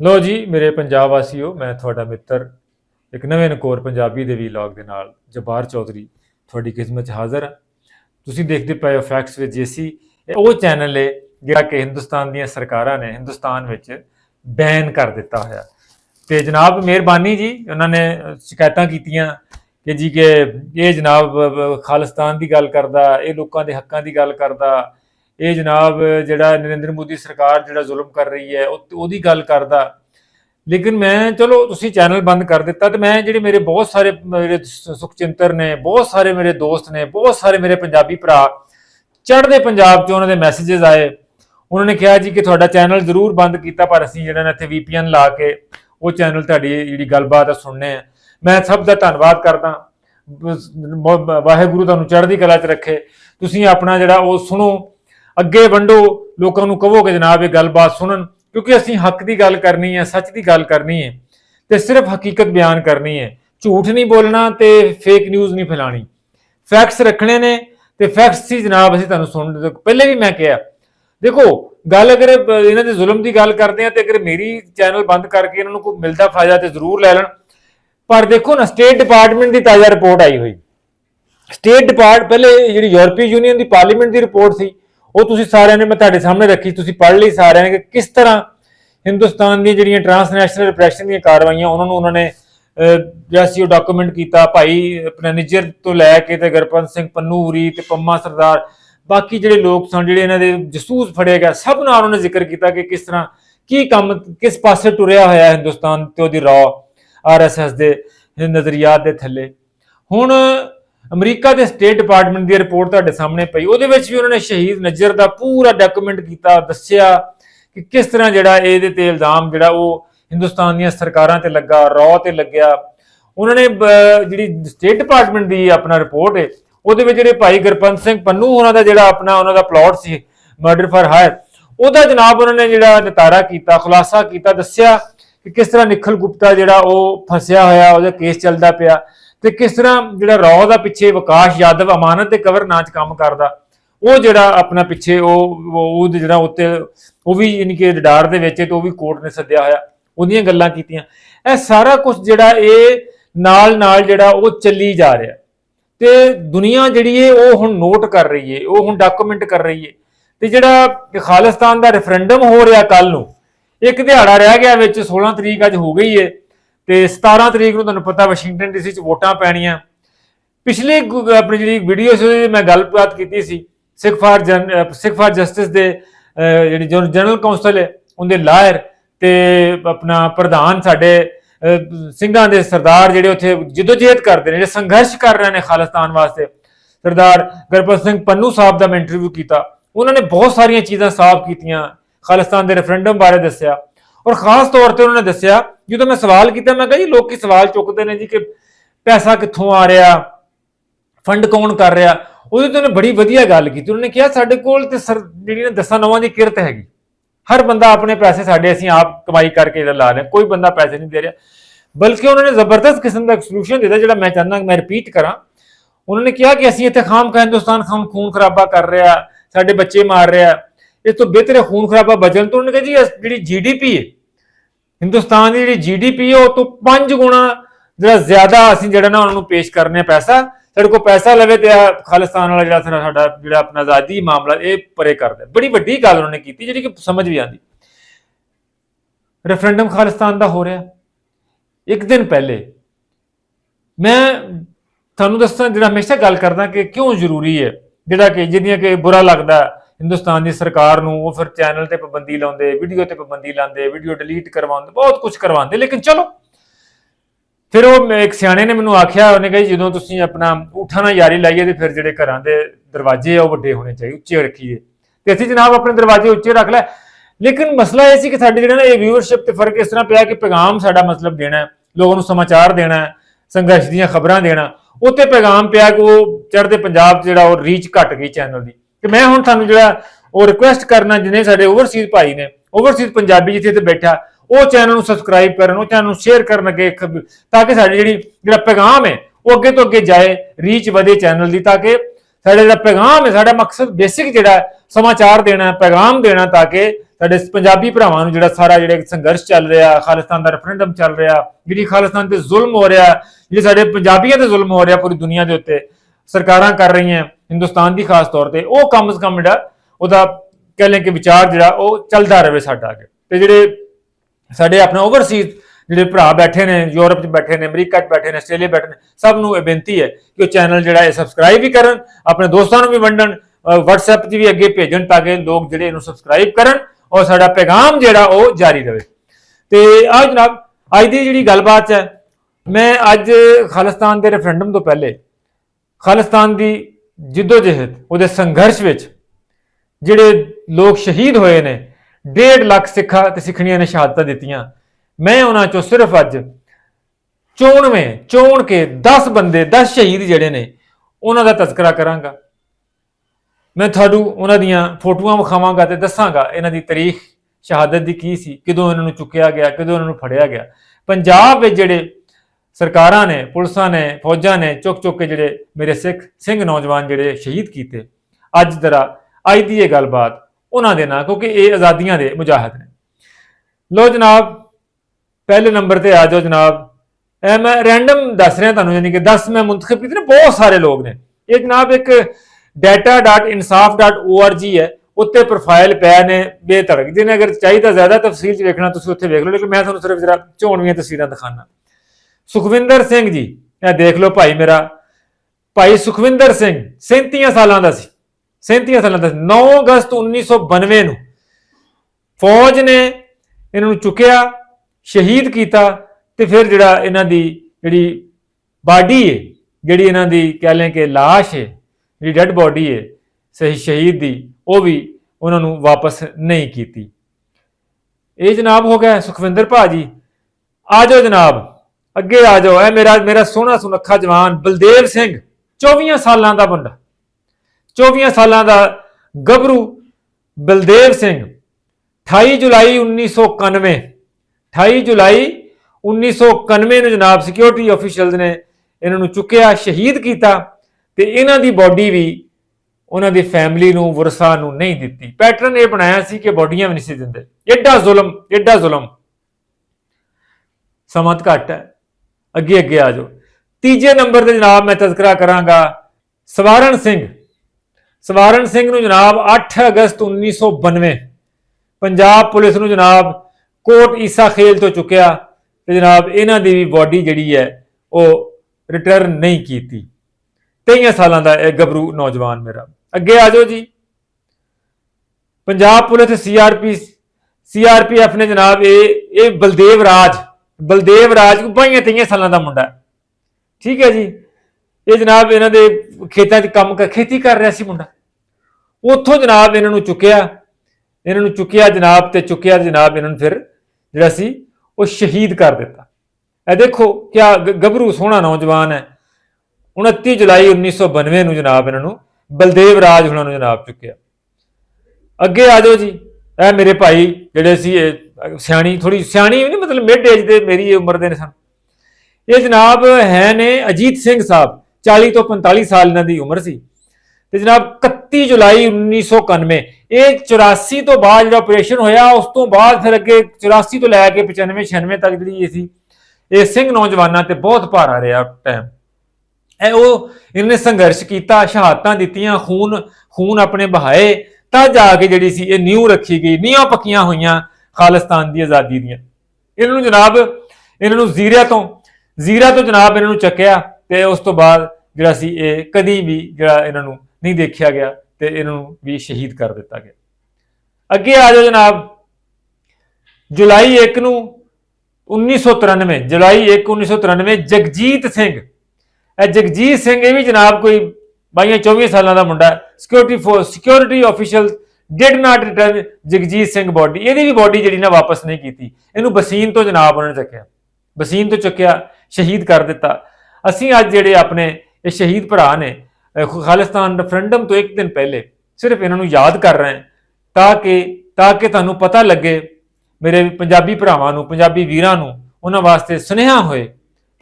ਲੋ ਜੀ, ਮੇਰੇ ਪੰਜਾਬ ਵਾਸੀਓ, ਮੈਂ ਤੁਹਾਡਾ ਮਿੱਤਰ, ਇੱਕ ਨਵੇਂ ਨਕੋਰ ਪੰਜਾਬੀ ਦੇ ਵਲੌਗ ਦੇ ਨਾਲ, ਜਬਾਰ ਚੌਧਰੀ, ਤੁਹਾਡੀ ਖਿਦਮਤ 'ਚ ਹਾਜ਼ਰ ਹਾਂ। ਤੁਸੀਂ ਦੇਖਦੇ ਪਏ ਹੋ ਫੈਕਟਸ ਵਿਦ ਜੇਸੀ ਇਹ ਉਹ ਚੈਨਲ ਹੈ ਜਿਹੜਾ ਕਿ ਹਿੰਦੁਸਤਾਨ ਦੀਆਂ ਸਰਕਾਰਾਂ ਨੇ ਹਿੰਦੁਸਤਾਨ ਵਿੱਚ ਬੈਨ ਕਰ ਦਿੱਤਾ ਹੋਇਆ। ਤੇ ਜਨਾਬ, ਮਿਹਰਬਾਨੀ ਜੀ, ਉਹਨਾਂ ਨੇ ਸ਼ਿਕਾਇਤਾਂ ਕੀਤੀਆਂ ਕਿ ਜੀ ਕਿ ਇਹ ਜਨਾਬ ਖਾਲਿਸਤਾਨ ਦੀ ਗੱਲ ਕਰਦਾ, ਇਹ ਲੋਕਾਂ ਦੇ ਹੱਕਾਂ ਦੀ ਗੱਲ ਕਰਦਾ ਇਹ ਜਨਾਬ ਜਿਹੜਾ ਨਰਿੰਦਰ ਮੋਦੀ ਸਰਕਾਰ ਜਿਹੜਾ ਜ਼ੁਲਮ ਕਰ ਰਹੀ ਹੈ ਉਹਦੀ ਗੱਲ ਕਰਦਾ। ਲੇਕਿਨ ਮੈਂ, ਚਲੋ, ਤੁਸੀਂ ਚੈਨਲ ਬੰਦ ਕਰ ਦਿੱਤਾ ਤੇ ਮੈਂ ਜਿਹੜੇ ਮੇਰੇ ਬਹੁਤ ਸਾਰੇ ਮੇਰੇ ਸ- ਸੁਖਚਿੰਤਰ ਨੇ, ਬਹੁਤ ਸਾਰੇ ਮੇਰੇ ਦੋਸਤ ਨੇ, ਬਹੁਤ ਸਾਰੇ ਮੇਰੇ ਪੰਜਾਬੀ ਭਰਾ, ਚੜ੍ਹਦੇ ਪੰਜਾਬ 'ਚ ਉਹਨਾਂ ਦੇ ਮੈਸੇजेस ਆਏ। ਉਹਨਾਂ ਨੇ ਕਿਹਾ ਜੀ ਕਿ ਤੁਹਾਡਾ ਚੈਨਲ ਜ਼ਰੂਰ ਬੰਦ ਕੀਤਾ, ਪਰ ਅਸੀਂ ਜਿਹੜਾ ਨਾ ਇੱਥੇ VPN ਲਾ ਕੇ ਉਹ ਚੈਨਲ ਤੁਹਾਡੀ ਜਿਹੜੀ ਗੱਲਬਾਤ ਆ ਸੁਣਨੇ ਆ। ਮੈਂ ਸਭ ਦਾ ਧੰਨਵਾਦ ਕਰਦਾ। ਵਾਹਿਗੁਰੂ ਤੁਹਾਨੂੰ ਚੜ੍ਹਦੀ ਕਲਾ 'ਚ ਰੱਖੇ। ਤੁਸੀਂ ਆਪਣਾ ਜਿਹੜਾ ਉਹ ਸੁਣੋ। ਅੱਗੇ ਵੰਡੋ, ਲੋਕਾਂ ਨੂੰ ਕਹੋ ਕਿ ਜਨਾਬ ਇਹ ਗੱਲਬਾਤ ਸੁਣਨ, ਕਿਉਂਕਿ ਅਸੀਂ ਹੱਕ ਦੀ ਗੱਲ ਕਰਨੀ ਹੈ, ਸੱਚ ਦੀ ਗੱਲ ਕਰਨੀ ਹੈ, ਤੇ ਸਿਰਫ ਹਕੀਕਤ ਬਿਆਨ ਕਰਨੀ ਹੈ। ਝੂਠ ਨਹੀਂ ਬੋਲਣਾ ਤੇ ਫੇਕ ਨਿਊਜ਼ ਨਹੀਂ ਫੈਲਾਣੀ ਫੈਕਟਸ ਰੱਖਣੇ ਨੇ ਤੇ ਫੈਕਟਸ ਸੀ ਜਨਾਬ ਅਸੀਂ ਤੁਹਾਨੂੰ ਸੁਣ ਪਹਿਲੇ ਵੀ ਮੈਂ ਕਿਹਾ, ਦੇਖੋ, ਗੱਲ ਅਗਰ ਇਹਨਾਂ ਦੇ ਜ਼ੁਲਮ ਦੀ ਗੱਲ ਕਰਦੇ ਆ ਤੇ ਅਗਰ ਮੇਰੀ ਚੈਨਲ ਬੰਦ ਕਰਕੇ ਇਹਨਾਂ ਨੂੰ ਕੋਈ ਮਿਲਦਾ ਫਾਇਦਾ ਤੇ ਜ਼ਰੂਰ ਲੈ ਲੈਣ। ਪਰ ਦੇਖੋ ਨਾ ਸਟੇਟ ਡਿਪਾਰਟਮੈਂਟ ਦੀ ਤਾਜ਼ਾ ਰਿਪੋਰਟ ਆਈ ਹੋਈ। ਸਟੇਟ ਡਿਪਾਰਟ ਪਹਿਲੇ ਜਿਹੜੀ ਯੂਰਪੀ ਯੂਨੀਅਨ ਦੀ ਪਾਰਲੀਮੈਂਟ ਦੀ ਰਿਪੋਰਟ ਸੀ ਉਹ ਤੁਸੀਂ ਸਾਰਿਆਂ ਨੇ ਮੈਂ ਤੁਹਾਡੇ ਸਾਹਮਣੇ ਰੱਖੀ ਤੁਸੀਂ ਪੜ੍ਹ ਲਈ ਸਾਰਿਆਂ ਨੇ ਕਿ ਕਿਸ ਤਰ੍ਹਾਂ ਹਿੰਦੁਸਤਾਨ ਦੀਆਂ ਜਿਹੜੀਆਂ ਟ੍ਰਾਂਸਨੈਸ਼ਨਲ ਰਿਪਰੈਸ਼ਨ ਦੀਆਂ ਕਾਰਵਾਈਆਂ ਉਹਨਾਂ ਨੂੰ ਉਹਨਾਂ ਨੇ ਅਹ, ਜਿਹੜਾ ਉਹ ਡਾਕੂਮੈਂਟ ਕੀਤਾ ਭਾਈ ਆਪਣਾ ਨਿੱਜਰ ਤੋਂ ਲੈ ਕੇ ਤੇ ਗੁਰਪੰਤ ਸਿੰਘ ਪੰਨੂਰੀ ਤੇ ਪੰਮਾ ਸਰਦਾਰ ਬਾਕੀ ਜਿਹੜੇ ਲੋਕ ਸਨ ਜਿਹੜੇ ਇਹਨਾਂ ਦੇ ਜਸੂਸ ਫੜੇ ਗਏ ਸਭ ਨਾਲ ਉਹਨਾਂ ਨੇ ਜ਼ਿਕਰ ਕੀਤਾ ਕਿ ਕਿਸ ਤਰ੍ਹਾਂ ਕੀ ਕੰਮ ਕਿਸ ਪਾਸੇ ਟੁਰਿਆ ਹੋਇਆ ਹਿੰਦੁਸਤਾਨ ਤੇ ਉਹਦੀ ਰॉ ਆਰਐਸਐਸ ਦੇ ਨਜ਼ਰੀਆਤ ਦੇ ਥੱਲੇ। ਹੁਣ ਅਮਰੀਕਾ ਦੇ ਸਟੇਟ ਡਿਪਾਰਟਮੈਂਟ ਦੀ ਰਿਪੋਰਟ ਤੁਹਾਡੇ ਸਾਹਮਣੇ ਪਈ। ਉਹਦੇ ਵਿੱਚ ਵੀ ਉਹਨਾਂ ਨੇ ਸ਼ਹੀਦ ਨਜਰ ਦਾ ਪੂਰਾ ਡਾਕੂਮੈਂਟ ਕੀਤਾ, ਦੱਸਿਆ ਕਿ ਕਿਸ ਤਰ੍ਹਾਂ ਜਿਹੜਾ ਇਹਦੇ ਤੇ ਇਲਜ਼ਾਮ ਜਿਹੜਾ ਉਹ ਹਿੰਦੁਸਤਾਨ ਦੀਆਂ ਸਰਕਾਰਾਂ ਤੇ ਲੱਗਾ ਰॉ ਤੇ ਲੱਗਿਆ। ਉਹਨਾਂ ਨੇ ਜਿਹੜੀ ਸਟੇਟ ਡਿਪਾਰਟਮੈਂਟ ਦੀ ਆਪਣਾ ਰਿਪੋਰਟ ਹੈ, ਉਹਦੇ ਵਿੱਚ ਜਿਹੜੇ ਭਾਈ ਗੁਰਪੰਤ ਸਿੰਘ ਪੰਨੂ ਉਹਨਾਂ ਦਾ ਜਿਹੜਾ ਆਪਣਾ ਉਹਨਾਂ ਦਾ ਪਲਾਟ ਸੀ ਮਰਡਰ ਫਾਰ ਹਾਇਰ ਉਹਦਾ ਜਨਾਬ ਉਹਨਾਂ ਨੇ ਜਿਹੜਾ ਨਿਤਾਰਾ ਕੀਤਾ, ਖੁਲਾਸਾ ਕੀਤਾ, ਦੱਸਿਆ ਕਿ ਕਿਸ ਤਰ੍ਹਾਂ ਨਿਖਲ ਗੁਪਤਾ ਜਿਹੜਾ ਉਹ ਫਸਿਆ ਹੋਇਆ, ਉਹਦਾ ਕੇਸ ਚੱਲਦਾ ਪਿਆ। ਤੇ ਕਿਸ ਤਰ੍ਹਾਂ ਜਿਹੜਾ ਰੌ ਦਾ ਪਿੱਛੇ ਵਿਕਾਸ ਯਾਦਵ ਅਮਾਨਤ ਤੇ ਕਵਰ ਨਾਂ 'ਚ ਕੰਮ ਕਰਦਾ, ਉਹ ਜਿਹੜਾ ਆਪਣਾ ਪਿੱਛੇ ਉਹ ਉਹ ਜਿਹੜਾ ਉੱਤੇ, ਉਹ ਵੀ ਯਾਨੀ ਕਿ ਰਡਾਰ ਦੇ ਵਿੱਚ ਤੇ ਉਹ ਵੀ ਕੋਰਟ ਨੇ ਸੱਦਿਆ ਹੋਇਆ, ਉਹਦੀਆਂ ਗੱਲਾਂ ਕੀਤੀਆਂ। ਇਹ ਸਾਰਾ ਕੁਝ ਜਿਹੜਾ ਇਹ ਨਾਲ ਨਾਲ ਜਿਹੜਾ ਉਹ ਚੱਲੀ ਜਾ ਰਿਹਾ। ਤੇ ਦੁਨੀਆ ਜਿਹੜੀ ਹੈ ਉਹ ਹੁਣ ਨੋਟ ਕਰ ਰਹੀ ਹੈ ਉਹ ਹੁਣ ਡਾਕੂਮੈਂਟ ਕਰ ਰਹੀ ਹੈ ਤੇ ਜਿਹੜਾ ਖਾਲਿਸਤਾਨ ਦਾ ਰੈਫਰੈਂਡਮ ਹੋ ਰਿਹਾ ਕੱਲ ਨੂੰ, ਇੱਕ ਦਿਹਾੜਾ ਰਹਿ ਗਿਆ ਵਿੱਚ 16 ਤਰੀਕ ਅੱਜ ਹੋ ਗਈ ਹੈ ਤੇ 17 ਤਰੀਕ ਨੂੰ ਤੁਹਾਨੂੰ ਪਤਾ ਵਾਸ਼ਿੰਗਟਨ ਡੀਸੀ ਚ ਵੋਟਾਂ ਪੈਣੀਆਂ। ਪਿਛਲੇ ਆਪਣੀ ਜਿਹੜੀ ਵੀਡੀਓ ਸੀ, ਉਹਦੇ ਮੈਂ ਗੱਲਬਾਤ ਕੀਤੀ ਸੀ। ਸਿੱਖ ਫਾਰ ਜਨ ਸਿੱਖ ਫਾਰ ਜਸਟਿਸ ਦੇ ਜਿਹੜੀ ਜੋ ਜਨਰਲ ਕਾਉਂਸਲ ਹੈ, ਉਹਦੇ ਲਾਇਰ ਤੇ ਆਪਣਾ ਪ੍ਰਧਾਨ ਸਾਡੇ ਸਿੰਘਾਂ ਦੇ ਸਰਦਾਰ ਜਿਹੜੇ ਉੱਥੇ ਜਿੱਦੋਜਹਿਦ ਕਰਦੇ ਨੇ, ਜਿਹੜੇ ਸੰਘਰਸ਼ ਕਰ ਰਹੇ ਨੇ ਖਾਲਿਸਤਾਨ ਵਾਸਤੇ। ਸਰਦਾਰ ਗੁਰਪ੍ਰੀਤ ਸਿੰਘ ਪੰਨੂ ਸਾਹਿਬ ਦਾ ਮੈਂ ਇੰਟਰਵਿਊ ਕੀਤਾ। ਉਹਨਾਂ ਨੇ ਬਹੁਤ ਸਾਰੀਆਂ ਚੀਜ਼ਾਂ ਸਾਫ਼ ਕੀਤੀਆਂ। ਖਾਲਿਸਤਾਨ ਦੇ ਰੈਫਰੈਂਡਮ ਬਾਰੇ ਦੱਸਿਆ। ਔਰ ਖਾਸ ਤੌਰ ਤੇ ਉਹਨਾਂ ਨੇ ਦੱਸਿਆ, ਜਦੋਂ ਮੈਂ ਸਵਾਲ ਕੀਤਾ, ਮੈਂ ਕਿਹਾ ਜੀ, ਲੋਕੀ ਸਵਾਲ ਚੁੱਕਦੇ ਨੇ ਜੀ ਕਿ ਪੈਸਾ ਕਿੱਥੋਂ ਆ ਰਿਹਾ, ਫੰਡ ਕੌਣ ਕਰ ਰਿਹਾ? ਉਹਦੇ ਤੇ ਉਹਨੇ ਬੜੀ ਵਧੀਆ ਗੱਲ ਕੀਤੀ। ਉਹਨੇ ਕਿਹਾ, ਸਾਡੇ ਕੋਲ ਤੇ ਸਰ, ਜਿਹੜੀ ਨਾ ਦਸਾਂ ਨਵਾਂ ਦੀ ਕਿਰਤ ਹੈਗੀ। ਹਰ ਬੰਦਾ ਆਪਣੇ ਪੈਸੇ ਸਾਡੇ, ਅਸੀਂ ਆਪ ਕਮਾਈ ਕਰਕੇ ਜਿਹੜਾ ਲਾ ਰਹੇ। ਕੋਈ ਬੰਦਾ ਪੈਸੇ ਨਹੀਂ ਦੇ ਰਿਹਾ। ਬਲਕਿ ਉਹਨਾਂ ਨੇ ਜ਼ਬਰਦਸਤ ਕਿਸਮ ਦਾ ਸੋਲੂਸ਼ਨ ਦਿੱਤਾ, ਜਿਹੜਾ ਮੈਂ ਚਾਹੁੰਦਾ ਮੈਂ ਰਿਪੀਟ ਕਰਾਂ। ਉਹਨਾਂ ਨੇ ਕਿਹਾ ਕਿ ਅਸੀਂ ਇੱਥੇ ਖਾਮ ਖਾ ਹਿੰਦੁਸਤਾਨ ਖਾਮ ਖੂਨ ਖਰਾਬਾ ਕਰ ਰਿਹਾ। ਸਾਡੇ ਬੱਚੇ ਮਾਰ ਰਿਹਾ। ਇਸ ਤੋਂ ਬਿਹਤਰ ਖੂਨ ਖਰਾਬਾ ਬਚਣ ਤੋਂ ਉਹਨੇ ਕਿਹਾ ਜੀ ਇਸ ਜਿਹੜੀ ਜੀਡੀਪੀ ਹੈ, ਹਿੰਦੁਸਤਾਨ ਦੀ ਜਿਹੜੀ ਜੀਡੀਪੀ ਹੈ, ਉਹ ਤੋਂ 5 ਗੁਣਾ ਜਿਹੜਾ ਜ਼ਿਆਦਾ ਅਸੀਂ ਜਿਹੜਾ ਨਾ ਉਹਨਾਂ ਨੂੰ ਪੇਸ਼ ਕਰਨੇ ਆ ਪੈਸਾ, ਸਾਡੇ ਕੋਲ ਪੈਸਾ ਲਵੇ ਤੇ ਖਾਲਿਸਤਾਨ ਵਾਲਾ ਜਿਹੜਾ ਸਾਡਾ ਜਿਹੜਾ ਆਪਣਾ ਆਜ਼ਾਦੀ ਮਾਮਲਾ, ਇਹ ਪਰੇ ਕਰਦਾ ਬੜੀ ਵੱਡੀ ਗੱਲ ਉਹਨਾਂ ਨੇ ਕੀਤੀ, ਜਿਹੜੀ ਕਿ ਸਮਝ ਵੀ ਆਂਦੀ ਰੈਫਰੈਂਡਮ ਖਾਲਿਸਤਾਨ ਦਾ ਹੋ ਰਿਹਾ। ਇੱਕ ਦਿਨ ਪਹਿਲੇ, ਮੈਂ ਤੁਹਾਨੂੰ ਦੱਸਾਂ, ਜਿਹੜਾ ਹਮੇਸ਼ਾ ਗੱਲ ਕਰਦਾ ਕਿ ਕਿਉਂ ਜ਼ਰੂਰੀ ਹੈ, ਜਿਹੜਾ ਕਿ ਜਿਹਦੀਆਂ ਕਿ ਬੁਰਾ ਲੱਗਦਾ ਹਿੰਦੁਸਤਾਨ ਦੀ ਸਰਕਾਰ ਨੂੰ ਉਹ ਫਿਰ ਚੈਨਲ ਤੇ ਪਾਬੰਦੀ ਲਾਉਂਦੇ ਵੀਡੀਓ ਤੇ ਪਾਬੰਦੀ ਲਾਉਂਦੇ ਵੀਡੀਓ ਡਿਲੀਟ ਕਰਵਾਉਂਦੇ, ਬਹੁਤ ਕੁਝ ਕਰਵਾਉਂਦੇ, ਲੇਕਿਨ ਚਲੋ। ਫਿਰ ਉਹ ਮੈਂ- ਇੱਕ ਸਿਆਣੇ ਨੇ ਮੈਨੂੰ ਆਖਿਆ, ਉਹਨੇ ਕਹੀ ਜਦੋਂ ਤੁਸੀਂ ਆਪਣਾ ਊਠਾਂ ਨਾਲ ਯਾਰੀ ਲਾਈਏ ਤੇ ਫਿਰ ਜਿਹੜੇ ਘਰਾਂ ਦੇ ਦਰਵਾਜ਼ੇ ਆ, ਉਹ ਵੱਡੇ ਹੋਣੇ ਚਾਹੀਦੇ, ਉੱਚੇ ਰੱਖੀਏ। ਤੇ ਅਸੀਂ ਜਨਾਬ ਆਪਣੇ ਦਰਵਾਜ਼ੇ ਉੱਚੇ ਰੱਖ ਲੈ। ਲੇਕਿਨ ਮਸਲਾ ਇਹ ਸੀ ਕਿ ਸਾਡੇ ਜਿਹੜਾ ਨਾ ਇਹ ਵਿਊਅਰਸ਼ਿਪ ਤੇ ਫ਼ਰਕ ਇਸ ਤਰ੍ਹਾਂ ਪਿਆ ਕਿ ਪੈਗਾਮ ਸਾਡਾ ਮਤਲਬ ਦੇਣਾ ਲੋਕਾਂ ਨੂੰ ਸਮਾਚਾਰ ਦੇਣਾ ਸੰਘਰਸ਼ ਦੀਆਂ ਖਬਰਾਂ ਦੇਣਾ। ਉੱਤੇ ਪੈਗਾਮ ਪਿਆ ਕਿ ਉਹ ਚੜ੍ਹਦੇ ਪੰਜਾਬ 'ਚ ਜਿਹੜਾ ਉਹ ਰੀਚ ਘਟ ਗਈ ਚੈਨਲ ਦੀ। ਤੇ ਮੈਂ ਹੁਣ ਤੁਹਾਨੂੰ ਜਿਹੜਾ ਉਹ ਰਿਕੁਐਸਟ ਕਰਨਾ ਜਿਹਨੇ ਸਾਡੇ ਓਵਰਸੀਜ਼ ਭਾਈ ਨੇ ਓਵਰਸੀਜ਼ ਪੰਜਾਬੀ ਜਿੱਥੇ ਤੇ ਬੈਠਾ, ਉਹ ਚੈਨਲ ਨੂੰ ਸਬਸਕ੍ਰਾਈਬ ਕਰਨ, ਉਹ ਚੈਨਲ ਨੂੰ ਸ਼ੇਅਰ ਕਰਨ ਅੱਗੇ ਤਾਂ ਕਿ ਸਾਡੀ ਜਿਹੜੀ, ਜਿਹੜਾ ਪੈਗਾਮ ਹੈ, ਉਹ ਅੱਗੇ ਤੋਂ ਅੱਗੇ ਜਾਏ ਰੀਚ ਵਧੇ ਚੈਨਲ ਦੀ, ਤਾਂ ਕਿ ਸਾਡਾ ਜਿਹੜਾ ਪੈਗਾਮ ਹੈ, ਸਾਡਾ ਮਕਸਦ ਬੇਸਿਕ ਜਿਹੜਾ ਸਮਾਚਾਰ ਦੇਣਾ, ਪੈਗਾਮ ਦੇਣਾ, ਤਾਂ ਕਿ ਸਾਡੇ ਪੰਜਾਬੀ ਭਰਾਵਾਂ ਨੂੰ ਜਿਹੜਾ ਸਾਰਾ ਜਿਹੜਾ ਸੰਘਰਸ਼ ਚੱਲ ਰਿਹਾ, ਖਾਲਿਸਤਾਨ ਦਾ ਰੈਫਰੈਂਡਮ ਚੱਲ ਰਿਹਾ, ਜਿਹੜੀ ਖਾਲਿਸਤਾਨ ਤੇ ਜ਼ੁਲਮ ਹੋ ਰਿਹਾ, ਜਿਹੜੇ ਸਾਡੇ ਪੰਜਾਬੀਆਂ ਤੇ ਜ਼ੁਲਮ ਹੋ ਰਿਹਾ ਪੂਰੀ ਦੁਨੀਆ ਦੇ ਉੱਤੇ, ਸਰਕਾਰਾਂ ਕਰ ਰਹੀਆਂ ਹਿੰਦੁਸਤਾਨ ਦੀ ਖਾਸ ਤੌਰ ਤੇ, ਉਹ ਕਮ ਸੇ ਕਮ ਜਿਹੜਾ ਉਹਦਾ ਕਹਿ ਲੈ ਕਿ ਵਿਚਾਰ ਜਿਹੜਾ ਉਹ ਚੱਲਦਾ ਰਹੇ ਸਾਡਾ ਅੱਗੇ। ਤੇ ਜਿਹੜੇ ਸਾਡੇ ਆਪਣੇ ਓਵਰਸੀਜ਼ ਜਿਹੜੇ ਭਰਾ ਬੈਠੇ ਨੇ, ਯੂਰਪ 'ਚ ਬੈਠੇ ਨੇ, ਅਮਰੀਕਾ 'ਚ ਬੈਠੇ ਨੇ, ਆਸਟ੍ਰੇਲੀਆ ਬੈਠੇ ਨੇ, ਸਭ ਨੂੰ ਇਹ ਬੇਨਤੀ ਹੈ ਕਿ ਉਹ ਚੈਨਲ ਜਿਹੜਾ ਇਹ ਸਬਸਕ੍ਰਾਈਬ ਵੀ ਕਰਨ, ਆਪਣੇ ਦੋਸਤਾਂ ਨੂੰ ਵੀ ਵੰਡਣ WhatsApp 'ਤੇ ਵੀ ਅੱਗੇ ਭੇਜਣ ਤਾਂ ਕਿ ਲੋਕ ਜਿਹੜੇ ਇਹਨੂੰ ਸਬਸਕ੍ਰਾਈਬ ਕਰਨ ਔਰ ਸਾਡਾ ਪੈਗਾਮ ਜਿਹੜਾ ਉਹ ਜਾਰੀ ਰਹੇ। ਤੇ ਆ ਜਨਾਬ, ਅੱਜ ਦੀ ਜਿਹੜੀ ਗੱਲਬਾਤ ਹੈ, ਮੈਂ ਅੱਜ ਖਾਲਿਸਤਾਨ ਦੇ ਰੈਫਰੈਂਡਮ ਤੋਂ ਪਹਿਲੇ ਖਾਲਿਸਤਾਨ ਦੀ ਜਿੱਦੋ-ਜਹਿਦ ਉਹਦੇ ਸੰਘਰਸ਼ ਵਿੱਚ ਜਿਹੜੇ ਲੋਕ ਸ਼ਹੀਦ ਹੋਏ ਨੇ 1.5 ਲੱਖ ਸਿੱਖਾਂ ਤੇ ਸਿੱਖਣੀਆਂ ਨੇ ਸ਼ਹਾਦਤਾਂ ਦਿੱਤੀਆਂ। ਮੈਂ ਉਹਨਾਂ ਚੋਂ ਸਿਰਫ ਅੱਜ 94 ਚੋਣ ਕੇ 10 ਬੰਦੇ 10 ਸ਼ਹੀਦ ਜਿਹੜੇ ਨੇ, ਉਹਨਾਂ ਦਾ ਤਜ਼ਕਰਾ ਕਰਾਂਗਾ। ਮੈਂ ਤੁਹਾਨੂੰ ਉਹਨਾਂ ਦੀਆਂ ਫੋਟੋਆਂ ਵਿਖਾਵਾਂਗਾ ਤੇ ਦੱਸਾਂਗਾ ਇਹਨਾਂ ਦੀ ਤਾਰੀਖ, ਸ਼ਹਾਦਤ ਦੀ ਕੀ ਸੀ, ਕਦੋਂ ਇਹਨਾਂ ਨੂੰ ਚੁੱਕਿਆ ਗਿਆ, ਕਦੋਂ ਇਹਨਾਂ ਨੂੰ ਫੜਿਆ ਗਿਆ। ਪੰਜਾਬ ਵਿੱਚ ਜਿਹੜੇ ਸਰਕਾਰਾਂ ਨੇ, ਪੁਲਿਸਾਂ ਨੇ, ਫੌਜਾਂ ਨੇ ਚੁੱਕ ਚੁੱਕ ਕੇ ਜਿਹੜੇ ਮੇਰੇ ਸਿੱਖ ਸਿੰਘ ਨੌਜਵਾਨ ਜਿਹੜੇ ਸ਼ਹੀਦ ਕੀਤੇ। ਅੱਜ ਜਰਾ ਅੱਜ ਦੀ ਇਹ ਗੱਲਬਾਤ ਉਹਨਾਂ ਦੇ ਨਾਲ, ਕਿਉਂਕਿ ਇਹ ਆਜ਼ਾਦੀਆਂ ਦੇ ਮੁਜ਼ਾਹਦ ਨੇ। ਲੋ ਜਨਾਬ, ਪਹਿਲੇ ਨੰਬਰ ਤੇ ਆ ਜਾਓ ਜਨਾਬ। ਇਹ ਮੈਂ ਰੈਂਡਮ ਦੱਸ ਰਿਹਾ ਤੁਹਾਨੂੰ, ਯਾਨੀ ਕਿ 10 ਮੈਂ ਮੁੰਤਖਬ ਕੀਤੇ ਨੇ, ਬਹੁਤ ਸਾਰੇ ਲੋਕ ਨੇ। ਇਹ ਜਨਾਬ ਇੱਕ data.insaf.org ਹੈ, ਉੱਤੇ ਪ੍ਰੋਫਾਈਲ ਪੈ ਨੇ ਬੇਤੜਕ ਜਿਹਨੇ ਅਗਰ ਚਾਹੀਦਾ ਜ਼ਿਆਦਾ ਤਫਸੀਲ ਚ ਵੇਖਣਾ, ਤੁਸੀਂ ਉੱਥੇ ਵੇਖ ਲਓ, ਲੇਕਿਨ ਮੈਂ ਤੁਹਾਨੂੰ ਸਿਰਫ ਜਰਾ ਚੋਣਵੀਆਂ ਤਸਵੀਰਾਂ ਦਿਖਾਣਾ ਸੁਖਵਿੰਦਰ ਸਿੰਘ ਜੀ, ਇਹ ਦੇਖ ਲਓ ਭਾਈ ਮੇਰਾ। ਭਾਈ ਸੁਖਵਿੰਦਰ ਸਿੰਘ 37 ਸਾਲਾਂ ਦਾ ਸੀ। 37 ਸਾਲਾਂ ਦਾ ਸੀ। 9 ਅਗਸਤ 1992 ਨੂੰ ਫੌਜ ਨੇ ਇਹਨਾਂ ਨੂੰ ਚੁੱਕਿਆ, ਸ਼ਹੀਦ ਕੀਤਾ ਤੇ ਫਿਰ ਜਿਹੜਾ ਇਹਨਾਂ ਦੀ ਜਿਹੜੀ ਬਾਡੀ ਹੈ ਜਿਹੜੀ ਇਹਨਾਂ ਦੀ ਕਹਿ ਲੈਂ ਕਿ ਲਾਸ਼ ਹੈ ਜਿਹੜੀ ਡੈੱਡ ਬਾਡੀ ਹੈ ਸਹੀ ਸ਼ਹੀਦ ਦੀ, ਉਹ ਵੀ ਉਹਨਾਂ ਨੂੰ ਵਾਪਸ ਨਹੀਂ ਕੀਤੀ। ਇਹ ਜਨਾਬ ਹੋ ਗਿਆ ਸੁਖਵਿੰਦਰ ਭਾਜੀ ਆ ਜਾਓ ਜਨਾਬ। ਅੱਗੇ ਆ ਜਾਓ ਇਹ ਮੇਰਾ ਮੇਰਾ ਸੋਹਣਾ ਸੁਨੱਖਾ ਜਵਾਨ ਬਲਦੇਵ ਸਿੰਘ 24 ਸਾਲਾਂ ਦਾ ਮੁੰਡਾ। 24 ਸਾਲਾਂ ਦਾ ਗੱਭਰੂ ਬਲਦੇਵ ਸਿੰਘ। 28 ਜੁਲਾਈ 1991 28 ਜੁਲਾਈ 1991 ਨੂੰ ਜਨਾਬ ਸਿਕਿਉਰਿਟੀ ਅਫੀਸ਼ੀਅਲਸ ਨੇ ਇਹਨਾਂ ਨੂੰ ਚੁੱਕਿਆ, ਸ਼ਹੀਦ ਕੀਤਾ ਤੇ ਇਹਨਾਂ ਦੀ ਬਾਡੀ ਵੀ ਉਹਨਾਂ ਦੀ ਫੈਮਿਲੀ ਨੂੰ, ਵਰਸਾ ਨੂੰ ਨਹੀਂ ਦਿੱਤੀ। ਪੈਟਰਨ ਇਹ ਬਣਾਇਆ ਸੀ ਕਿ ਬਾਡੀਆਂ ਵੀ ਨਹੀਂ ਸੀ ਦਿੰਦੇ। ਐਡਾ ਜ਼ੁਲਮ ਐਡਾ ਜ਼ੁਲਮ। ਸਮਾਂ ਤਾਂ ਘੱਟ ਹੈ। ਅੱਗੇ ਅੱਗੇ ਆ ਜਾਓ। ਤੀਜੇ ਨੰਬਰ ਤੇ ਜਨਾਬ ਮੈਂ ਤਜ਼ਕਰਾ ਕਰਾਂਗਾ, ਸਵਾਰਨ ਸਿੰਘ। ਸਵਾਰਨ ਸਿੰਘ ਨੂੰ ਜਨਾਬ 8 ਅਗਸਤ 1992 ਪੰਜਾਬ ਪੁਲਿਸ ਨੂੰ ਜਨਾਬ ਕੋਟ ਈਸਾ ਖੇਲ ਤੋਂ ਚੁੱਕਿਆ ਤੇ ਜਨਾਬ ਇਹਨਾਂ ਦੀ ਵੀ ਬਾਡੀ ਜਿਹੜੀ ਹੈ ਉਹ ਰਿਟਰਨ ਨਹੀਂ ਕੀਤੀ। 23 ਸਾਲਾਂ ਦਾ ਇਹ ਗੱਭਰੂ ਨੌਜਵਾਨ ਮੇਰਾ। ਅੱਗੇ ਆ ਜਾਓ ਜੀ। ਪੰਜਾਬ ਪੁਲਿਸ ਸੀਆਰਪੀ ਸੀਆਰਪੀਐਫ ਨੇ ਜਨਾਬ ਇਹ ਇਹ ਬਲਦੇਵ ਰਾਜ ਬਲਦੇਵ ਰਾਜ ਕੋ 22 23 ਸਾਲਾਂ ਦਾ ਮੁੰਡਾ ਠੀਕ ਹੈ ਜੀ। ਇਹ ਜਨਾਬ ਇਹਨਾਂ ਦੇ ਖੇਤਾਂ 'ਚ ਕੰਮ ਕਰ ਖੇਤੀ ਕਰ ਰਿਹਾ ਸੀ ਮੁੰਡਾ। ਉੱਥੋਂ ਜਨਾਬ ਇਹਨਾਂ ਨੂੰ ਚੁੱਕਿਆ। ਇਹਨਾਂ ਨੂੰ ਚੁੱਕਿਆ ਜਨਾਬ ਤੇ ਚੁੱਕਿਆ ਜਨਾਬ ਇਹਨਾਂ ਨੂੰ ਫਿਰ ਜਿਹੜਾ ਸੀ, ਉਹ ਸ਼ਹੀਦ ਕਰ ਦਿੱਤਾ। ਇਹ ਦੇਖੋ ਕਿਆ ਗ- ਗੱਭਰੂ ਸੋਹਣਾ ਨੌਜਵਾਨ ਹੈ। 29 ਜੁਲਾਈ 1992 ਨੂੰ ਜਨਾਬ ਇਹਨਾਂ ਨੂੰ ਬਲਦੇਵ ਰਾਜ ਹੁਣਾਂ ਨੂੰ ਜਨਾਬ ਚੁੱਕਿਆ। ਅੱਗੇ ਆ ਜਾਓ ਜੀ। ਇਹ ਮੇਰੇ ਭਾਈ ਜਿਹੜੇ ਸੀ, ਇਹ ਸਿਆਣੀ ਥੋੜੀ ਸਿਆਣੀ ਨਹੀਂ, ਮਤਲਬ ਮਿਡ ਏਜ ਦੇ ਮੇਰੀ ਉਮਰ ਦੇ ਨੇ ਸਨ। ਇਹ ਜਨਾਬ ਹੈ ਨੇ ਅਜੀਤ ਸਿੰਘ ਸਾਹਿਬ 40 ਤੋਂ 45 ਸਾਲ ਇਹਨਾਂ ਦੀ ਉਮਰ ਸੀ। ਤੇ ਜਨਾਬ 31 ਜੁਲਾਈ 1991 ਇਹ 84 ਤੋਂ ਬਾਅਦ ਜਿਹੜਾ ਆਪਰੇਸ਼ਨ ਹੋਇਆ, ਉਸ ਤੋਂ ਬਾਅਦ ਫਿਰ ਅੱਗੇ 84 ਤੋਂ ਲੈ ਕੇ 95 96 ਤੱਕ ਜਿਹੜੀ ਇਹ ਸੀ, ਇਹ ਸਿੰਘ ਨੌਜਵਾਨਾਂ ਤੇ ਬਹੁਤ ਭਾਰਾ ਰਿਹਾ ਟਾਈਮ ਇਹ ਉਹ ਇਹਨੇ ਸੰਘਰਸ਼ ਕੀਤਾ, ਸ਼ਹਾਦਤਾਂ ਦਿੱਤੀਆਂ, ਖੂਨ ਖੂਨ ਆਪਣੇ ਬਹਾਏ ਤਾਂ ਜਾ ਕੇ ਜਿਹੜੀ ਸੀ ਇਹ ਨਿਊ ਰੱਖੀ ਗਈ, ਨੀਹਾਂ ਪੱਕੀਆਂ ਹੋਈਆਂ ਖਾਲਿਸਤਾਨ ਦੀ ਆਜ਼ਾਦੀ ਦੀਆਂ। ਇਹਨਾਂ ਨੂੰ ਜਨਾਬ, ਇਹਨਾਂ ਨੂੰ ਜ਼ੀਰਾ ਤੋਂ ਜ਼ੀਰਾ ਤੋਂ ਜਨਾਬ ਇਹਨਾਂ ਨੂੰ ਚੱਕਿਆ ਤੇ ਉਸ ਤੋਂ ਬਾਅਦ ਜਿਹੜਾ ਸੀ ਇਹ ਕਦੀ ਵੀ ਜਿਹੜਾ ਇਹਨਾਂ ਨੂੰ ਨਹੀਂ ਦੇਖਿਆ ਗਿਆ ਤੇ ਇਹਨਾਂ ਨੂੰ ਵੀ ਸ਼ਹੀਦ ਕਰ ਦਿੱਤਾ ਗਿਆ। ਅੱਗੇ ਆ ਜਾਓ ਜਨਾਬ। ਜੁਲਾਈ 1 ਨੂੰ 1993 ਜੁਲਾਈ 1 1993 ਜਗਜੀਤ ਸਿੰਘ। ਇਹ ਜਗਜੀਤ ਸਿੰਘ ਇਹ ਵੀ ਜਨਾਬ ਕੋਈ 22 24 ਸਾਲਾਂ ਦਾ ਮੁੰਡਾ security force security official did not return Jagjit Singh body ਇਹਦੀ ਵੀ ਬੋਡੀ ਜਿਹੜੀ ਨਾ ਵਾਪਸ ਨਹੀਂ ਕੀਤੀ। ਇਹਨੂੰ ਬਸੀਨ ਤੋਂ ਜਨਾਬ ਉਹਨਾਂ ਨੇ ਚੱਕਿਆ। ਬਸੀਨ ਤੋਂ ਚੱਕਿਆ, ਸ਼ਹੀਦ ਕਰ ਦਿੱਤਾ। ਅਸੀਂ ਅੱਜ ਜਿਹੜੇ ਆਪਣੇ ਇਹ ਸ਼ਹੀਦ ਭਰਾ ਨੇ ਖਾਲਿਸਤਾਨ ਰੈਫਰੈਂਡਮ ਤੋਂ ਇੱਕ ਦਿਨ ਪਹਿਲੇ ਸਿਰਫ ਇਹਨਾਂ ਨੂੰ ਯਾਦ ਕਰ ਰਹੇ ਹਾਂ, ਤਾਂ ਕਿ ਤਾਂ ਕਿ ਤੁਹਾਨੂੰ ਪਤਾ ਲੱਗੇ, ਮੇਰੇ ਪੰਜਾਬੀ ਭਰਾਵਾਂ ਨੂੰ, ਪੰਜਾਬੀ ਵੀਰਾਂ ਨੂੰ, ਉਹਨਾਂ ਵਾਸਤੇ ਸੁਨੇਹਾ ਹੋਏ,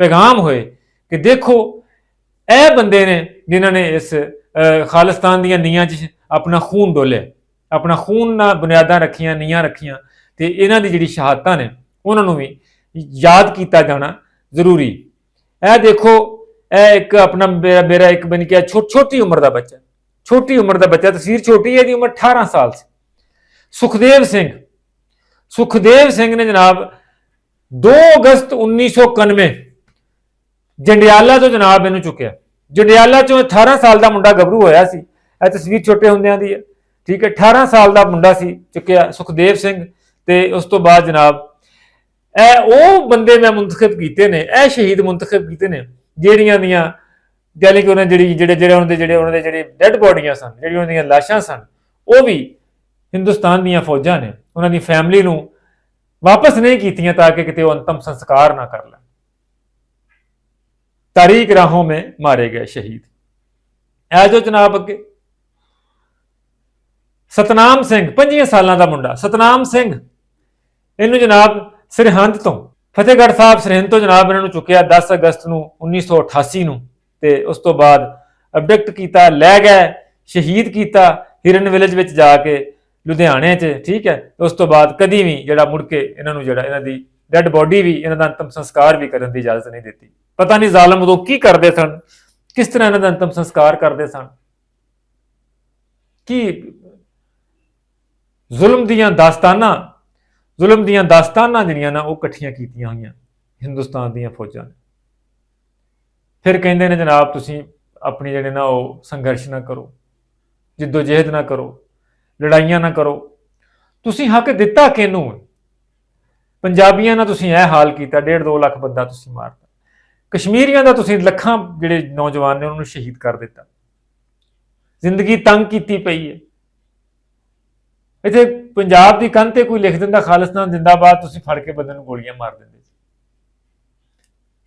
ਪੈਗਾਮ ਹੋਏ, ਕਿ ਦੇਖੋ, ਇਹ ਬੰਦੇ ਨੇ, ਜਿਨ੍ਹਾਂ ਨੇ ਇਸ ਖਾਲਿਸਤਾਨ ਦੀਆਂ ਨੀਆਂ 'ਚ ਆਪਣਾ ਖੂਨ ਡੋਲਿਆ। ਆਪਣਾ ਖੂਨ ਨਾਲ ਬੁਨਿਆਦਾਂ ਰੱਖੀਆਂ ਨੀਆਂ ਰੱਖੀਆਂ ਤੇ ਇਹਨਾਂ ਦੀ ਜਿਹੜੀ ਸ਼ਹਾਦਤਾਂ ਨੇ, ਉਹਨਾਂ ਨੂੰ ਵੀ ਯਾਦ ਕੀਤਾ ਜਾਣਾ ਜ਼ਰੂਰੀ। ਇਹ ਦੇਖੋ, ਇਹ ਇੱਕ ਆਪਣਾ ਮੇਰਾ ਇੱਕ ਬਣ ਗਿਆ ਛੋ- ਛੋਟੀ ਉਮਰ ਦਾ ਬੱਚਾ। ਛੋਟੀ ਉਮਰ ਦਾ ਬੱਚਾ ਤਸਵੀਰ ਛੋਟੀ ਹੈ, ਇਹਦੀ ਉਮਰ 18 ਸਾਲ ਸੀ। ਸੁਖਦੇਵ ਸਿੰਘ ਸੁਖਦੇਵ ਸਿੰਘ ਨੇ ਜਨਾਬ 2 ਅਗਸਤ 1991 ਜੰਡਿਆਲਾ ਤੋਂ ਜਨਾਬ ਇਹਨੂੰ ਚੁੱਕਿਆ। ਜੰਡਿਆਲਾ ਚੋਂ 18 ਸਾਲ ਦਾ ਮੁੰਡਾ ਗੱਭਰੂ ਹੋਇਆ ਸੀ। ਇਹ ਤਸਵੀਰ ਛੋਟੇ ਹੁੰਦਿਆਂ ਦੀ ਹੈ। ਠੀਕ ਹੈ 18 ਸਾਲ ਦਾ ਮੁੰਡਾ ਸੀ, ਚੁੱਕਿਆ ਸੁਖਦੇਵ ਸਿੰਘ ਤੇ ਉਸ ਤੋਂ ਬਾਅਦ ਜਨਾਬ। ਇਹ ਉਹ ਬੰਦੇ ਮੈਂ ਮੁੰਤਖਬ ਕੀਤੇ ਨੇ, ਇਹ ਸ਼ਹੀਦ ਮੁੰਤਖਬ ਕੀਤੇ ਨੇ, ਜਿਹੜੀਆਂ ਦੀਆਂ ਯਾਨੀ ਕਿ ਉਹਨਾਂ ਜਿਹੜੀ, ਜਿਹੜੇ ਜਿਹੜੇ ਉਹਨਾਂ ਦੇ, ਜਿਹੜੇ, ਉਹਨਾਂ ਦੇ ਜਿਹੜੇ ਡੈੱਡ ਬੋਡੀਆਂ ਸਨ ਜਿਹੜੀਆਂ ਉਹਨਾਂ ਦੀਆਂ ਲਾਸ਼ਾਂ ਸਨ, ਉਹ ਵੀ ਹਿੰਦੁਸਤਾਨ ਦੀਆਂ ਫੌਜਾਂ ਨੇ, ਉਹਨਾਂ ਦੀ ਫੈਮਿਲੀ ਨੂੰ ਵਾਪਸ ਨਹੀਂ ਕੀਤੀਆਂ ਤਾਂ ਕਿ ਕਿਤੇ ਉਹ ਅੰਤਮ ਸੰਸਕਾਰ ਨਾ ਕਰ ਲੈਣ। ਤਾਰੀਖ ਰਾਹੋਂ में ਮਾਰੇ ਗਏ ਸ਼ਹੀਦ। ਐ ਜੋ ਜਨਾਬ ਅੱਗੇ। ਸਤਨਾਮ ਸਿੰਘ 25 ਸਾਲਾਂ ਦਾ ਮੁੰਡਾ, ਸਤਨਾਮ ਸਿੰਘ। ਇਹਨੂੰ ਜਨਾਬ ਸਰਹੰਦ ਤੋਂ, ਫਤਿਹਗੜ੍ਹ ਸਾਹਿਬ ਸਰਹੰਦ ਤੋਂ ਜਨਾਬ ਇਹਨਾਂ ਨੂੰ ਚੁੱਕਿਆ 10 ਅਗਸਤ ਨੂੰ 1988 ਨੂੰ। ਤੇ ਉਸ ਤੋਂ ਬਾਅਦ ਅਬਡਕਟ ਕੀਤਾ, ਲੈ ਗਏ, ਸ਼ਹੀਦ ਕੀਤਾ ਹਿਰਨ ਵਿਲੇਜ ਵਿੱਚ ਜਾ ਕੇ ਲੁਧਿਆਣੇ 'ਚ, ਠੀਕ ਹੈ। ਉਸ ਤੋਂ ਬਾਅਦ ਕਦੀ ਵੀ ਜਿਹੜਾ ਮੁੜ ਕੇ ਇਹਨਾਂ ਨੂੰ ਜਿਹੜਾ ਇਹਨਾਂ ਦੀ ਡੈੱਡ ਬੋਡੀ ਵੀ, ਇਹਨਾਂ ਦਾ ਅੰਤਮ ਸੰਸਕਾਰ ਵੀ ਕਰਨ ਦੀ ਇਜਾਜ਼ਤ ਨਹੀਂ ਦਿੱਤੀ। ਪਤਾ ਨਹੀਂ ਜ਼ਾਲਮ ਉਦੋਂ ਕੀ ਕਰਦੇ ਸਨ, ਕਿਸ ਤਰ੍ਹਾਂ ਇਹਨਾਂ ਦਾ ਅੰਤਮ ਸੰਸਕਾਰ ਕਰਦੇ ਸਨ। ਕੀ ਜ਼ੁਲਮ ਦੀਆਂ ਦਾਸਤਾਨਾਂ, ਜ਼ੁਲਮ ਦੀਆਂ ਦਾਸਤਾਨਾਂ ਜਿਹੜੀਆਂ ਨਾ ਉਹ ਇਕੱਠੀਆਂ ਕੀਤੀਆਂ ਹੋਈਆਂ ਹਿੰਦੁਸਤਾਨ ਦੀਆਂ ਫੌਜਾਂ ਨੇ। ਫਿਰ ਕਹਿੰਦੇ ਨੇ, ਜਨਾਬ, ਤੁਸੀਂ ਆਪਣੀ ਜਿਹੜੇ ਨਾ ਉਹ ਸੰਘਰਸ਼ ਨਾ ਕਰੋ ਜਿੱਦੋ ਜਹਿਦ ਨਾ ਕਰੋ, ਲੜਾਈਆਂ ਨਾ ਕਰੋ। ਤੁਸੀਂ ਹੱਕ ਦਿੱਤਾ ਕਿਹਨੂੰ? ਪੰਜਾਬੀਆਂ ਨਾਲ ਤੁਸੀਂ ਇਹ ਹਾਲ ਕੀਤਾ 1.5 2 ਲੱਖ ਬੰਦਾ ਤੁਸੀਂ ਮਾਰਤਾ। ਕਸ਼ਮੀਰੀਆਂ ਦਾ ਤੁਸੀਂ ਲੱਖਾਂ ਜਿਹੜੇ ਨੌਜਵਾਨ ਨੇ ਉਹਨਾਂ ਨੂੰ ਸ਼ਹੀਦ ਕਰ ਦਿੱਤਾ। ਜ਼ਿੰਦਗੀ ਤੰਗ ਕੀਤੀ ਪਈ ਹੈ। ਇੱਥੇ ਪੰਜਾਬ ਦੀ ਕੰਧ ਤੇ ਕੋਈ ਲਿਖ ਦਿੰਦਾ ਖਾਲਿਸਤਾਨ ਜਿੰਦਾਬਾਦ ਤੁਸੀਂ ਫੜ ਕੇ ਬੰਦੇ ਨੂੰ ਗੋਲੀਆਂ ਮਾਰ ਦਿੰਦੇ ਸੀ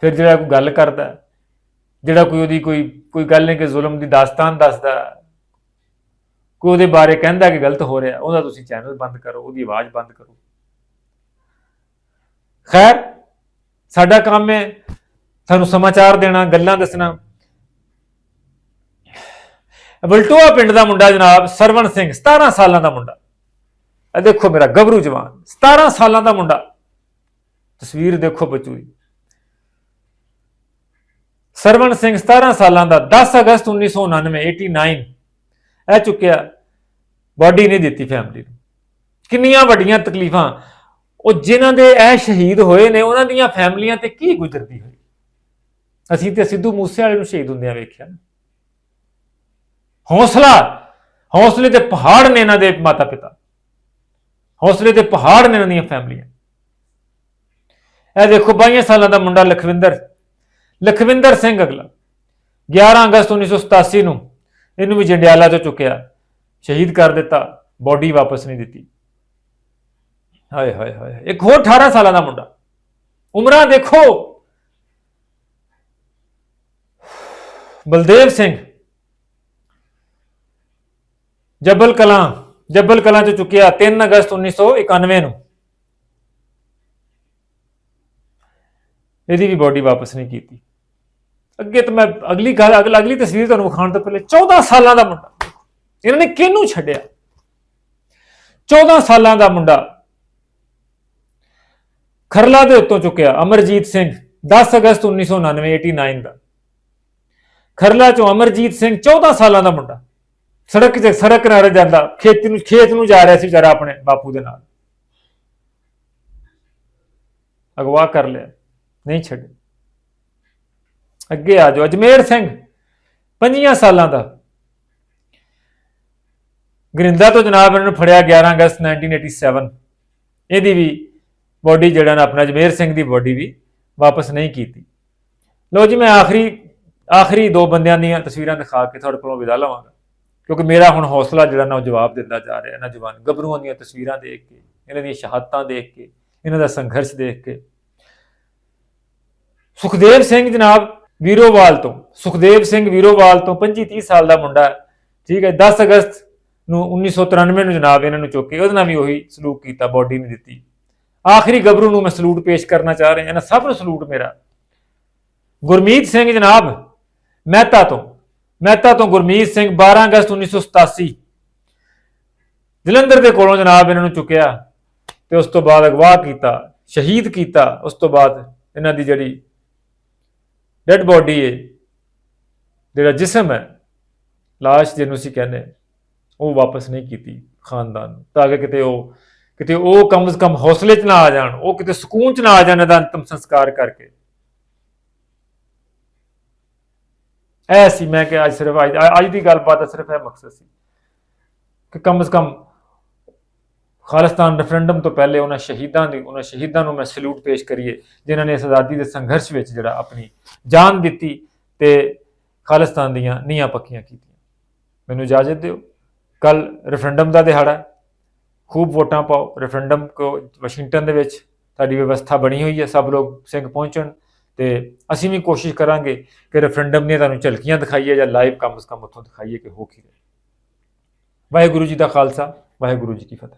ਫਿਰ ਜਿਹੜਾ ਕੋਈ ਗੱਲ ਕਰਦਾ, ਜਿਹੜਾ ਕੋਈ ਉਹਦੀ ਕੋਈ ਕੋਈ ਗੱਲ ਨਹੀਂ ਕਿ ਜ਼ੁਲਮ ਦੀ ਦਾਸਤਾਨ ਦੱਸਦਾ, ਕੋਈ ਉਹਦੇ ਬਾਰੇ ਕਹਿੰਦਾ ਕਿ ਗਲਤ ਹੋ ਰਿਹਾ, ਉਹਦਾ ਤੁਸੀਂ ਚੈਨਲ ਬੰਦ ਕਰੋ, ਉਹਦੀ ਆਵਾਜ਼ ਬੰਦ ਕਰੋ। ਖੈਰ, ਸਾਡਾ ਕੰਮ ਹੈ ਤੁਹਾਨੂੰ ਸਮਾਚਾਰ ਦੇਣਾ, ਗੱਲਾਂ ਦੱਸਣਾ। ਬਲਟੋਆ ਪਿੰਡ ਦਾ ਮੁੰਡਾ ਜਨਾਬ ਸਰਵਣ ਸਿੰਘ 17 ਸਾਲਾਂ ਦਾ ਮੁੰਡਾ। ਇਹ ਦੇਖੋ ਮੇਰਾ ਗੱਭਰੂ ਜਵਾਨ 17 ਸਾਲਾਂ ਦਾ ਮੁੰਡਾ। ਤਸਵੀਰ ਦੇਖੋ ਬੱਚੂ ਦੀ ਸਰਵਣ ਸਿੰਘ 17 ਸਾਲਾਂ ਦਾ 10 ਅਗਸਤ 1999 89 ਇਹ ਚੁੱਕਿਆ, ਬਾਡੀ ਨਹੀਂ ਦਿੱਤੀ ਫੈਮਿਲੀ ਨੂੰ। ਕਿੰਨੀਆਂ ਵੱਡੀਆਂ ਤਕਲੀਫਾਂ। ਉਹ ਜਿਨ੍ਹਾਂ ਦੇ ਇਹ ਸ਼ਹੀਦ ਹੋਏ ਨੇ, ਉਹਨਾਂ ਦੀਆਂ ਫੈਮਲੀਆਂ ਤੇ ਕੀ ਗੁਜ਼ਰਦੀ ਹੋਈ? ਅਸੀਂ ਤੇ ਸਿੱਧੂ ਮੂਸੇ ਵਾਲੇ ਨੂੰ ਸ਼ਹੀਦ ਹੁੰਦਿਆਂ ਵੇਖਿਆ ਨਾ। ਹੌਸਲਾ, ਹੌਸਲੇ ਦੇ ਪਹਾੜ ਨੇ ਇਹਨਾਂ ਦੇ ਮਾਤਾ ਪਿਤਾ ਹੌਸਲੇ ਦੇ ਪਹਾੜ ਨੇ ਇਹਨਾਂ ਦੀਆਂ ਫੈਮਲੀਆਂ। ਇਹ ਦੇਖੋ 22 ਸਾਲਾਂ ਦਾ ਮੁੰਡਾ ਲਖਵਿੰਦਰ। ਲਖਵਿੰਦਰ ਸਿੰਘ ਅਗਲਾ। 11 ਅਗਸਤ 1987 ਨੂੰ ਇਹਨੂੰ ਵੀ ਜੰਡਿਆਲਾ ਤੋਂ ਚੁੱਕਿਆ। ਸ਼ਹੀਦ ਕਰ ਦਿੱਤਾ, ਬੋਡੀ ਵਾਪਸ ਨਹੀਂ ਦਿੱਤੀ। ਹਾਏ ਹਾਏ ਹਾਏ ਇੱਕ ਹੋਰ 18 ਸਾਲਾਂ ਦਾ ਮੁੰਡਾ। ਉਮਰਾਂ ਦੇਖੋ। ਬਲਦੇਵ ਸਿੰਘ। ਜਬਲ ਕਲਾਂ। ਜੱਬਲ ਕਲਾਂ ਤੋਂ ਚੁੱਕਿਆ 3 ਅਗਸਤ 1991 ਨੂੰ। ਇਹਦੀ ਵੀ ਬੋਡੀ ਵਾਪਸ ਨਹੀਂ ਕੀਤੀ। ਅੱਗੇ ਤਾਂ ਮੈਂ ਅਗਲੀ ਗੱਲ, ਅਗਲ- ਅਗਲੀ ਤਸਵੀਰ ਤੁਹਾਨੂੰ ਵਿਖਾਉਣ ਤੋਂ ਪਹਿਲੇ 14 ਸਾਲਾਂ ਦਾ ਮੁੰਡਾ। ਇਹਨਾਂ ਨੇ ਕਿਹਨੂੰ ਛੱਡਿਆ? 14 ਸਾਲਾਂ ਦਾ ਮੁੰਡਾ ਖਰਲਾ ਦੇ ਉੱਤੋਂ ਚੁੱਕਿਆ, ਅਮਰਜੀਤ ਸਿੰਘ 10 ਅਗਸਤ 1999 89 ਦਾ। ਖਰਲਾ ਚੋਂ ਅਮਰਜੀਤ ਸਿੰਘ 14 ਸਾਲਾਂ ਦਾ ਮੁੰਡਾ। ਸੜਕ ਤੇ ਸੜਕ ਕਿਨਾਰੇ ਜਾਂਦਾ, ਖੇਤ ਨੂੰ ਖੇਤ ਨੂੰ ਜਾ ਰਿਹਾ ਸੀ ਵਿਚਾਰਾ ਆਪਣੇ ਬਾਪੂ ਦੇ ਨਾਲ। ਅਗਵਾ ਕਰ ਲਿਆ, ਨਹੀਂ ਛੱਡ ਅੱਗੇ ਆ ਜਾਓ, ਅਜਮੇਰ ਸਿੰਘ 25 ਸਾਲਾਂ ਦਾ। ਗਰਿੰਦਾ ਤੋਂ ਜਨਾਬ ਇਹਨਾਂ ਨੂੰ ਫੜਿਆ 11 ਅਗਸਤ 1987 ਇਹਦੀ ਵੀ ਬੋਡੀ ਜਿਹੜਾ ਨਾ ਆਪਣਾ ਅਜਮੇਰ ਸਿੰਘ ਦੀ ਬੋਡੀ ਵੀ ਵਾਪਸ ਨਹੀਂ ਕੀਤੀ। ਲੋ ਜੀ, ਮੈਂ ਆਖਰੀ ਆਖਰੀ ਦੋ ਬੰਦਿਆਂ ਦੀਆਂ ਤਸਵੀਰਾਂ ਦਿਖਾ ਕੇ ਤੁਹਾਡੇ ਕੋਲੋਂ ਵਿਦਾ ਲਵਾਂਗਾ। ਕਿਉਂਕਿ ਮੇਰਾ ਹੁਣ ਹੌਸਲਾ ਜਿਹੜਾ ਨਾ ਉਹ ਜਵਾਬ ਦਿੰਦਾ ਜਾ ਰਿਹਾ, ਇਹਨਾਂ ਜਵਾਨ ਗੱਭਰੂਆਂ ਦੀਆਂ ਤਸਵੀਰਾਂ ਦੇਖ ਕੇ, ਇਹਨਾਂ ਦੀਆਂ ਸ਼ਹਾਦਤਾਂ ਦੇਖ ਕੇ, ਇਹਨਾਂ ਦਾ ਸੰਘਰਸ਼ ਦੇਖ ਕੇ। ਸੁਖਦੇਵ ਸਿੰਘ ਜਨਾਬ ਵੀਰੋਵਾਲ ਤੋਂ, ਸੁਖਦੇਵ ਸਿੰਘ ਵੀਰੋਵਾਲ ਤੋਂ 25 30 ਸਾਲ ਦਾ ਮੁੰਡਾ ਠੀਕ ਹੈ 10 ਅਗਸਤ ਨੂੰ 1993 ਨੂੰ ਜਨਾਬ ਇਹਨਾਂ ਨੂੰ ਚੁੱਕ ਕੇ ਉਹਦੇ ਨਾਲ ਵੀ ਉਹੀ ਸਲੂਕ ਕੀਤਾ, ਬੋਡੀ ਨਹੀਂ ਦਿੱਤੀ। ਆਖਰੀ ਗੱਭਰੂ ਨੂੰ ਮੈਂ ਸਲੂਟ ਪੇਸ਼ ਕਰਨਾ ਚਾਹ ਰਿਹਾ, ਇਹਨਾਂ ਸਭ ਨੂੰ ਸਲੂਟ ਮੇਰਾ। ਗੁਰਮੀਤ ਸਿੰਘ ਜਨਾਬ ਮਹਿਤਾ ਤੋਂ ਮਹਿਤਾ ਤੋਂ ਗੁਰਮੀਤ ਸਿੰਘ 12 ਅਗਸਤ 1987 ਜਲੰਧਰ ਦੇ ਕੋਲੋਂ ਜਨਾਬ ਇਹਨਾਂ ਨੂੰ ਚੁੱਕਿਆ ਤੇ ਉਸ ਤੋਂ ਬਾਅਦ ਅਗਵਾ ਕੀਤਾ, ਸ਼ਹੀਦ ਕੀਤਾ, ਉਸ ਤੋਂ ਬਾਅਦ ਇਹਨਾਂ ਦੀ ਜਿਹੜੀ ਡੈਡ ਬੋਡੀ ਹੈ ਜਿਹੜਾ ਜਿਸਮ ਹੈ, ਲਾਸ਼ ਜਿਹਨੂੰ ਅਸੀਂ ਕਹਿੰਦੇ ਉਹ ਵਾਪਸ ਨਹੀਂ ਕੀਤੀ ਖਾਨਦਾਨ ਨੂੰ। ਤਾਂ ਕਿ ਕਿਤੇ ਉਹ ਕਿਤੇ ਉਹ ਕਮ ਸੇ ਕਮ ਹੌਸਲੇ 'ਚ ਨਾ ਆ ਜਾਣ, ਉਹ ਕਿਤੇ ਸਕੂਨ 'ਚ ਨਾ ਆ ਜਾਣ ਇਹਦਾ ਅੰਤਮ ਸੰਸਕਾਰ ਕਰਕੇ। ਐ ਸੀ, ਮੈਂ ਕਿ ਅੱਜ ਸਿਰਫ ਅੱਜ ਅੱਜ ਦੀ ਗੱਲਬਾਤ ਦਾ ਸਿਰਫ ਇਹ ਮਕਸਦ ਸੀ ਕਿ ਕਮ ਸੇ ਕਮ ਖਾਲਿਸਤਾਨ ਰੈਫਰੈਂਡਮ ਤੋਂ ਪਹਿਲੇ ਉਹਨਾਂ ਸ਼ਹੀਦਾਂ ਦੀ ਉਹਨਾਂ ਸ਼ਹੀਦਾਂ ਨੂੰ ਮੈਂ ਸਲੂਟ ਪੇਸ਼ ਕਰੀਏ, ਜਿਨ੍ਹਾਂ ਨੇ ਇਸ ਆਜ਼ਾਦੀ ਦੇ ਸੰਘਰਸ਼ ਵਿੱਚ ਜਿਹੜਾ ਆਪਣੀ ਜਾਨ ਦਿੱਤੀ ਤੇ ਖਾਲਿਸਤਾਨ ਦੀਆਂ ਨੀਹਾਂ ਪੱਕੀਆਂ ਕੀਤੀਆਂ। ਮੈਨੂੰ ਇਜਾਜ਼ਤ ਦਿਓ। ਕੱਲ ਰੈਫਰੈਂਡਮ ਦਾ ਦਿਹਾੜਾ ਹੈ। ਖੂਬ ਵੋਟਾਂ ਪਾਓ। ਰੈਫਰੈਂਡਮ ਕੋ ਵਾਸ਼ਿੰਗਟਨ ਦੇ ਵਿੱਚ ਸਾਡੀ ਵਿਵਸਥਾ ਬਣੀ ਹੋਈ ਹੈ। ਸਭ ਲੋਕ ਸਿੰਘ ਪਹੁੰਚਣ। ਤੇ ਅਸੀਂ ਵੀ ਕੋਸ਼ਿਸ਼ ਕਰਾਂਗੇ ਕਿ ਰੈਫਰੈਂਡਮ ਨੇ ਤੁਹਾਨੂੰ ਝਲਕੀਆਂ ਦਿਖਾਈਏ ਜਾਂ ਲਾਈਵ ਕਮ ਸੇ ਕਮ ਉੱਥੋਂ ਦਿਖਾਈਏ ਕਿ ਹੋ ਕੀ ਰਿਹਾ। ਵਾਹਿਗੁਰੂ ਜੀ ਦਾ ਖਾਲਸਾ, ਵਾਹਿਗੁਰੂ ਜੀ ਕੀ ਫਤਿਹ।